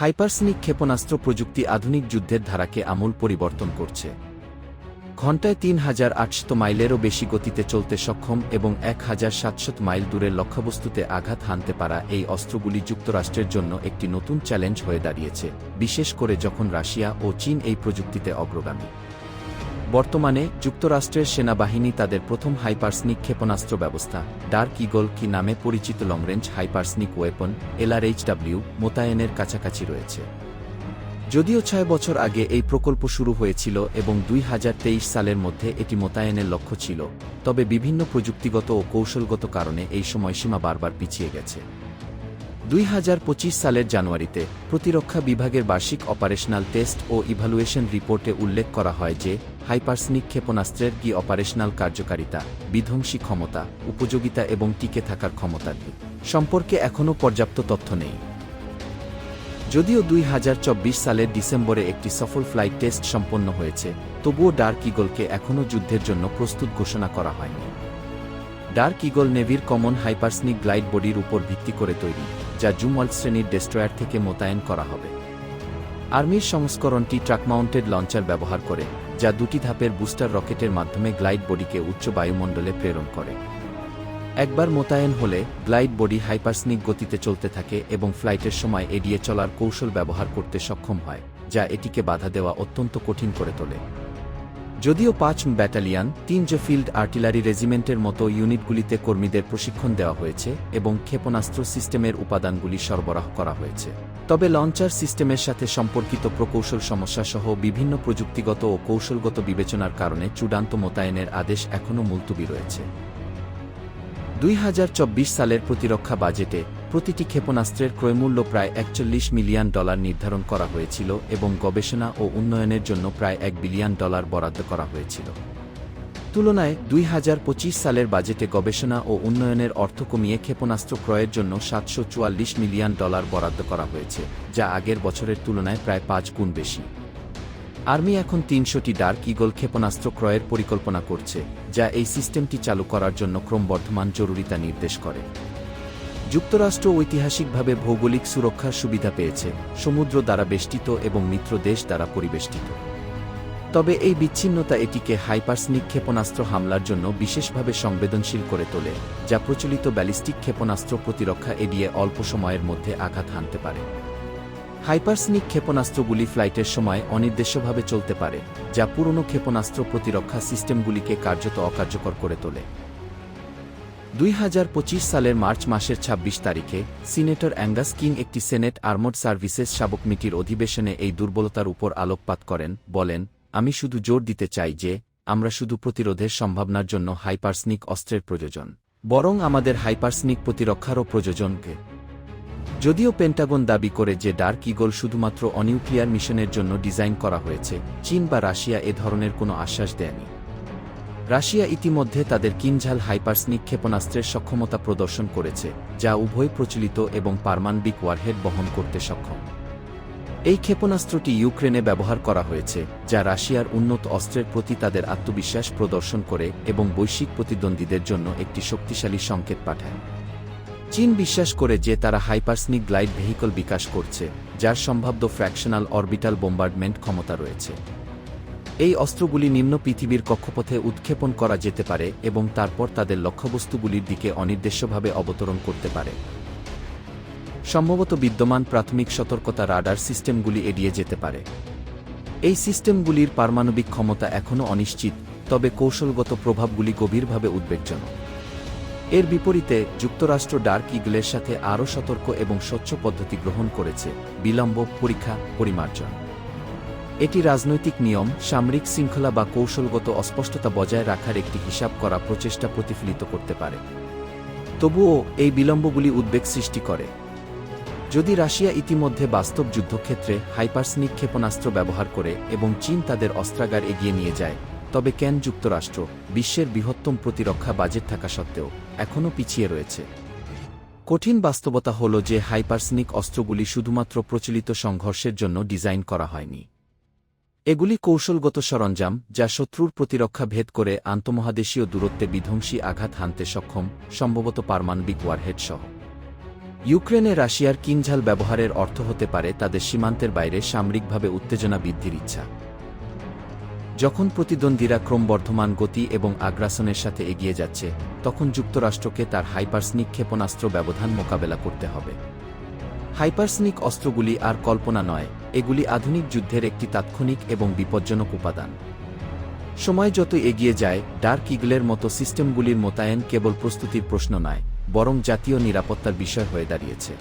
Hypersonic ক্ষেপণাস্ত্র প্রযুক্তি আধুনিক যুদ্ধের ধারাকে আমূল পরিবর্তন করছে। ঘণ্টায় তিন হাজার আটশত মাইলেরও বেশি গতিতে চলতে সক্ষম এবং এক হাজার সাতশত মাইল দূরের লক্ষ্যবস্তুতে আঘাত হানতে পারা এই অস্ত্রগুলি যুক্তরাষ্ট্রের জন্য একটি নতুন চ্যালেঞ্জ হয়ে দাঁড়িয়েছে, বিশেষ করে যখন রাশিয়া ও চীন এই প্রযুক্তিতে অগ্রগামী। বর্তমানে যুক্তরাষ্ট্রের সেনাবাহিনী তাদের প্রথম হাইপারসনিক ক্ষেপণাস্ত্র ব্যবস্থা, ডার্ক ইগল কি নামে পরিচিত লংরেঞ্জ হাইপারসনিক ওয়েপন এলআরএইচডাব্লিউ মোতায়েনের কাছাকাছি রয়েছে। যদিও ছয় বছর আগে এই প্রকল্প শুরু হয়েছিল এবং দুই হাজার তেইশ সালের মধ্যে এটি মোতায়েনের লক্ষ্য ছিল, তবে বিভিন্ন প্রযুক্তিগত ও কৌশলগত কারণে এই সময়সীমা বারবার পিছিয়ে গেছে। দুই হাজার পঁচিশ সালের জানুয়ারিতে প্রতিরক্ষা বিভাগের বার্ষিক অপারেশনাল টেস্ট ও ইভালুয়েশন রিপোর্টে উল্লেখ করা হয় যে, হাইপারসনিক ক্ষেপণাস্ত্রের কি অপারেশনাল কার্যকারিতা, বিধ্বংসী ক্ষমতা, উপযোগিতা এবং টিকে থাকার ক্ষমতা সম্পর্কে এখনও পর্যাপ্ত তথ্য নেই। যদিও দুই হাজার চব্বিশ সালের ডিসেম্বরে একটি সফল ফ্লাইট টেস্ট সম্পন্ন হয়েছে, তবুও ডার্ক ইগলকে এখনও যুদ্ধের জন্য প্রস্তুত ঘোষণা করা হয়নি। ডার্ক ইগল নেভির কমন হাইপারসনিক গ্লাইড বডির উপর ভিত্তি করে তৈরি, যা জুমওয়াল্ড শ্রেণির ডেস্ট্রয়ার থেকে মোতায়েন করা হবে। আর্মির সংস্করণটি ট্রাক মাউন্টেড লঞ্চার ব্যবহার করে, যা দুটি ধাপের বুস্টার রকেটের মাধ্যমে গ্লাইড বডিকে উচ্চ বায়ুমণ্ডলে প্রেরণ করে। একবার মোতায়েন হলে, গ্লাইড বডি হাইপারসনিক গতিতে চলতে থাকে এবং ফ্লাইটের সময় এড়িয়ে চলার কৌশল ব্যবহার করতে সক্ষম হয়, যা এটিকে বাধা দেওয়া অত্যন্ত কঠিন করে তোলে। যদিও পাঁচ ব্যাটালিয়ান, তিন যে ফিল্ড আর্টিলারি রেজিমেন্টের মতো ইউনিটগুলিতে কর্মীদের প্রশিক্ষণ দেওয়া হয়েছে এবং ক্ষেপণাস্ত্র সিস্টেমের উপাদানগুলি সরবরাহ করা হয়েছে। তবে লঞ্চার সিস্টেমের সাথে সম্পর্কিত প্রকৌশল সমস্যা সহ বিভিন্ন প্রযুক্তিগত ও কৌশলগত বিবেচনার কারণে চূড়ান্ত মোতায়েনের আদেশ এখনও মুলতুবি রয়েছে। দুই হাজার চব্বিশ সালের প্রতিরক্ষা বাজেটে প্রতিটি ক্ষেপণাস্ত্রের ক্রয়মূল্য প্রায় একচল্লিশ মিলিয়ন ডলার নির্ধারণ করা হয়েছিল এবং গবেষণা ও উন্নয়নের জন্য প্রায় এক বিলিয়ন ডলার বরাদ্দ করা হয়েছিল। তুলনায় দুই হাজার পঁচিশ সালের বাজেটে গবেষণা ও উন্নয়নের অর্থ কমিয়ে ক্ষেপণাস্ত্র ক্রয়ের জন্য সাতশো চুয়াল্লিশ মিলিয়ন ডলার বরাদ্দ করা হয়েছে, যা আগের বছরের তুলনায় প্রায় পাঁচ গুণ বেশি। আর্মি এখন তিনশোটি ডার্ক ইগল ক্ষেপণাস্ত্র ক্রয়ের পরিকল্পনা করছে, যা এই সিস্টেমটি চালু করার জন্য ক্রমবর্ধমান জরুরিতা নির্দেশ করে। যুক্তরাষ্ট্র ঐতিহাসিকভাবে ভৌগোলিক সুরক্ষার সুবিধা পেয়েছে, সমুদ্র দ্বারা বেষ্টিত এবং মিত্র দেশ দ্বারা পরিবেষ্টিত। তবে এই বিচ্ছিন্নতা এটিকে হাইপারসনিক ক্ষেপণাস্ত্র হামলার জন্য বিশেষভাবে সংবেদনশীল করে তোলে, যা প্রচলিত ব্যালিস্টিক ক্ষেপণাস্ত্র প্রতিরক্ষা এড়িয়ে অল্প সময়ের মধ্যে আঘাত হানতে পারে। হাইপারসনিক ক্ষেপণাস্ত্রগুলি ফ্লাইটের সময় অনির্দেশ্যভাবে চলতে পারে, যা পুরনো ক্ষেপণাস্ত্র প্রতিরক্ষা সিস্টেমগুলিকে কার্যত অকার্যকর করে তোলে। দুই হাজার পঁচিশ সালের মার্চ মাসের ২৬ তারিখে সিনেটর অ্যাঙ্গাস কিং একটি সেনেট আর্মড সার্ভিসেস সাবক মিটির অধিবেশনে এই দুর্বলতার উপর আলোকপাত করেন, বলেন, আমি শুধু জোর দিতে চাই যে, আমরা শুধু প্রতিরোধের সম্ভাবনার জন্য হাইপারসনিক অস্ত্রের প্রয়োজন, বরং আমাদের হাইপারসনিক প্রতিরক্ষারও প্রয়োজনকে যদিও পেন্টাগন দাবি করে যে ডার্ক ইগল শুধুমাত্র অনিউক্লিয়ার মিশনের জন্য ডিজাইন করা হয়েছে, চীন বা রাশিয়া এ ধরনের কোনো আশ্বাস দেয়নি। রাশিয়া ইতিমধ্যে তাদের কিনঝাল হাইপারসনিক ক্ষেপণাস্ত্রের সক্ষমতা প্রদর্শন করেছে, যা উভয় প্রচলিত এবং পারমাণবিক ওয়ারহেড বহন করতে সক্ষম। এই ক্ষেপণাস্ত্রটি ইউক্রেনে ব্যবহার করা হয়েছে, যা রাশিয়ার উন্নত অস্ত্রের প্রতি তাদের আত্মবিশ্বাস প্রদর্শন করে এবং বৈশ্বিক প্রতিদ্বন্দ্বীদের জন্য একটি শক্তিশালী সংকেত পাঠায়। চীন বিশ্বাস করে যে তারা হাইপারসনিক গ্লাইড ভেহিকল বিকাশ করছে, যার সম্ভাব্য ফ্র্যাকশনাল অরবিটাল বোম্বার্ডমেন্ট ক্ষমতা রয়েছে। এই অস্ত্রগুলি নিম্ন পৃথিবীর কক্ষপথে উৎক্ষেপণ করা যেতে পারে এবং তারপর তাদের লক্ষ্যবস্তুগুলির দিকে অনির্দেশ্যভাবে অবতরণ করতে পারে। সম্ভবত বিদ্যমান প্রাথমিক সতর্কতা রাডার সিস্টেমগুলি এড়িয়ে যেতে পারে। এই সিস্টেমগুলির পারমাণবিক ক্ষমতা এখনও অনিশ্চিত, তবে কৌশলগত প্রভাবগুলি গভীরভাবে উদ্বেগজনক। এর বিপরীতে, যুক্তরাষ্ট্র ডার্ক ইগলের সাথে আরও সতর্ক এবং স্বচ্ছ পদ্ধতি গ্রহণ করেছে। বিলম্ব, পরীক্ষা, পরিমার্জন। এটি রাজনৈতিক নিয়ম, সামরিক শৃঙ্খলা বা কৌশলগত অস্পষ্টতা বজায় রাখার একটি হিসাব করা প্রচেষ্টা প্রতিফলিত করতে পারে। তবুও এই বিলম্বগুলি উদ্বেগ সৃষ্টি করে। যদি রাশিয়া ইতিমধ্যে বাস্তব যুদ্ধক্ষেত্রে হাইপারসনিক ক্ষেপণাস্ত্র ব্যবহার করে এবং চীন তাদের অস্ত্রাগার এগিয়ে নিয়ে যায়, তবে কেন যুক্তরাষ্ট্র বিশ্বের বৃহত্তম প্রতিরক্ষা বাজেট থাকা সত্ত্বেও এখনও পিছিয়ে রয়েছে? কঠিন বাস্তবতা হল যে হাইপারসনিক অস্ত্রগুলি শুধুমাত্র প্রচলিত সংঘর্ষের জন্য ডিজাইন করা হয়নি। এগুলি কৌশলগত সরঞ্জাম, যা শত্রুর প্রতিরক্ষা ভেদ করে আন্তমহাদেশীয় দূরত্বে বিধ্বংসী আঘাত হানতে সক্ষম, সম্ভবত পারমাণবিক ওয়ারহেড সহ। ইউক্রেনে রাশিয়ার কিনঝাল ব্যবহারের অর্থ হতে পারে তাদের সীমান্তের বাইরে সামরিকভাবে উত্তেজনা বৃদ্ধির ইচ্ছা। যখন প্রতিদ্বন্দ্বীরা ক্রমবর্ধমান গতি এবং আগ্রাসনের সাথে এগিয়ে যাচ্ছে, তখন যুক্তরাষ্ট্রকে তার হাইপারসনিক ক্ষেপণাস্ত্র ব্যবধান মোকাবেলা করতে হবে। হাইপারসনিক অস্ত্রগুলি আর কল্পনা নয় এগুলি আধুনিক যুদ্ধের একটি তাৎক্ষণিক এবং বিপজ্জনক উপাদান। সময় যত এগিয়ে যায়, ডার্ক ইগলের মতো সিস্টেমগুলির মোতায়েন কেবল প্রস্তুতির প্রশ্ন নয়, বরং জাতীয় নিরাপত্তার বিষয় হয়ে দাঁড়িয়েছে।